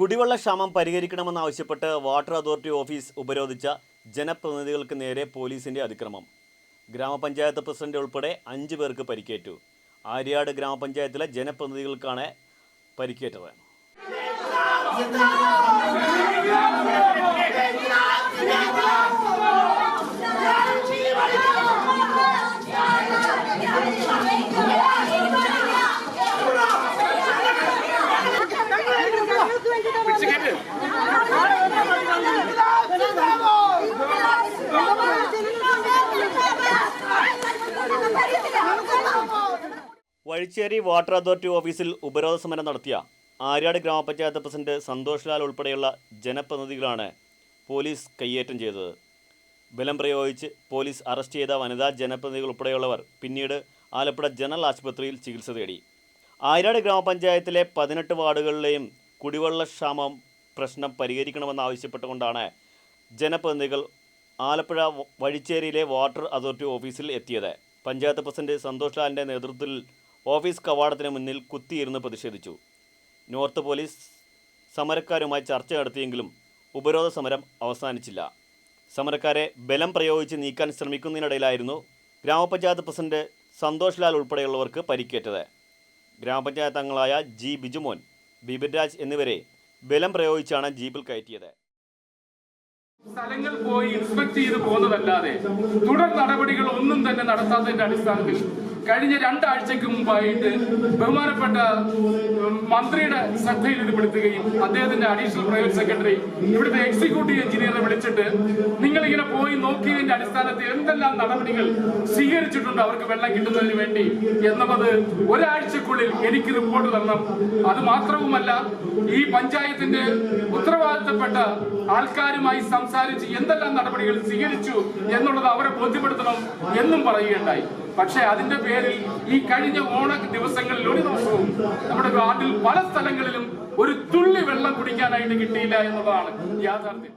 കുടിവെള്ള ക്ഷാമം പരിഹരിക്കണമെന്നാവശ്യപ്പെട്ട് വാട്ടർ അതോറിറ്റി ഓഫീസ് ഉപരോധിച്ച ജനപ്രതിനിധികൾക്ക് നേരെ പോലീസിന്റെ അതിക്രമം. ഗ്രാമപഞ്ചായത്ത് പ്രസിഡന്റ് ഉൾപ്പെടെ അഞ്ച് പേർക്ക് പരിക്കേറ്റു. ആര്യാട് ഗ്രാമപഞ്ചായത്തിലെ ജനപ്രതിനിധികൾക്കാണ് പരിക്കേറ്റത്. വഴിച്ചേരി വാട്ടർ അതോറിറ്റി ഓഫീസിൽ ഉപരോധ സമരം നടത്തിയ ആര്യാട് ഗ്രാമപഞ്ചായത്ത് പ്രസിഡന്റ് സന്തോഷ് ലാൽ ഉൾപ്പെടെയുള്ള ജനപ്രതിനിധികളാണ് പോലീസ് കയ്യേറ്റം ചെയ്തത്. ബലം പ്രയോഗിച്ച് പോലീസ് അറസ്റ്റ് ചെയ്ത വനിതാ ജനപ്രതിനിധികൾ ഉൾപ്പെടെയുള്ളവർ പിന്നീട് ആലപ്പുഴ ജനറൽ ആശുപത്രിയിൽ ചികിത്സ തേടി. ആര്യാട് ഗ്രാമപഞ്ചായത്തിലെ പതിനെട്ട് വാർഡുകളിലെയും കുടിവെള്ള ക്ഷാമം പ്രശ്നം പരിഹരിക്കണമെന്നാവശ്യപ്പെട്ടുകൊണ്ടാണ് ജനപ്രതിനിധികൾ ആലപ്പുഴ വഴിച്ചേരിയിലെ വാട്ടർ അതോറിറ്റി ഓഫീസിൽ എത്തിയത്. പഞ്ചായത്ത് പ്രസിഡന്റ് സന്തോഷ് ലാലിന്റെ നേതൃത്വത്തിൽ ഓഫീസ് കവാടത്തിന് മുന്നിൽ കുത്തിയിരുന്ന് പ്രതിഷേധിച്ചു. നോർത്ത് പോലീസ് സമരക്കാരുമായി ചർച്ച നടത്തിയെങ്കിലും ഉപരോധ സമരം അവസാനിച്ചില്ല. സമരക്കാരെ ബലം പ്രയോഗിച്ച് നീക്കാൻ ശ്രമിക്കുന്നതിനിടയിലായിരുന്നു ഗ്രാമപഞ്ചായത്ത് പ്രസിഡന്റ് സന്തോഷ് ലാൽ ഉൾപ്പെടെയുള്ളവർക്ക് പരിക്കേറ്റത്. ഗ്രാമപഞ്ചായത്ത് അംഗങ്ങളായ ജി ബിജുമോൻ ബിപിൻ രാജ് എന്നിവരെ ബലം പ്രയോഗിച്ചാണ് ജീപ്പിൽ കയറ്റിയത്. സ്ഥലങ്ങൾ പോയി ഇൻസ്പെക്ട് ചെയ്ത് പോകുന്നതല്ലാതെ തുടർ നടപടികൾ ഒന്നും തന്നെ നടത്താത്തതിന്റെ അടിസ്ഥാനത്തിൽ കഴിഞ്ഞ രണ്ടാഴ്ചക്ക് മുമ്പായിട്ട് ബഹുമാനപ്പെട്ട മന്ത്രിയുടെ ശ്രദ്ധയിൽ ഇത് പെടുത്തുകയും അദ്ദേഹത്തിന്റെ അഡീഷണൽ പ്രൈവറ്റ് സെക്രട്ടറി ഇവിടുത്തെ എക്സിക്യൂട്ടീവ് എഞ്ചിനീയറെ വിളിച്ചിട്ട് നിങ്ങൾ ഇങ്ങനെ പോയി നോക്കിയതിന്റെ അടിസ്ഥാനത്തിൽ എന്തെല്ലാം നടപടികൾ സ്വീകരിച്ചിട്ടുണ്ട് അവർക്ക് വെള്ളം കിട്ടുന്നതിന് വേണ്ടി എന്നുള്ളത് ഒരാഴ്ചക്കുള്ളിൽ എനിക്ക് റിപ്പോർട്ട് തരണം. അത് മാത്രവുമല്ല ഈ പഞ്ചായത്തിന്റെ ഉത്തരവാദിത്തപ്പെട്ട ആൾക്കാരുമായി സംസാരിച്ച് എന്തെല്ലാം നടപടികൾ സ്വീകരിച്ചു എന്നുള്ളത് അവരെ ബോധ്യപ്പെടുത്തണം എന്നും പറയുകയുണ്ടായി. പക്ഷേ അതിന്റെ പേരിൽ ഈ കഴിഞ്ഞ ഓണ ദിവസങ്ങളിൽ ഒരു ദിവസവും നമ്മുടെ നാട്ടിൽ പല സ്ഥലങ്ങളിലും ഒരു തുള്ളി വെള്ളം കുടിക്കാനായിട്ട് കിട്ടിയില്ല എന്നുള്ളതാണ് യാഥാർത്ഥ്യം.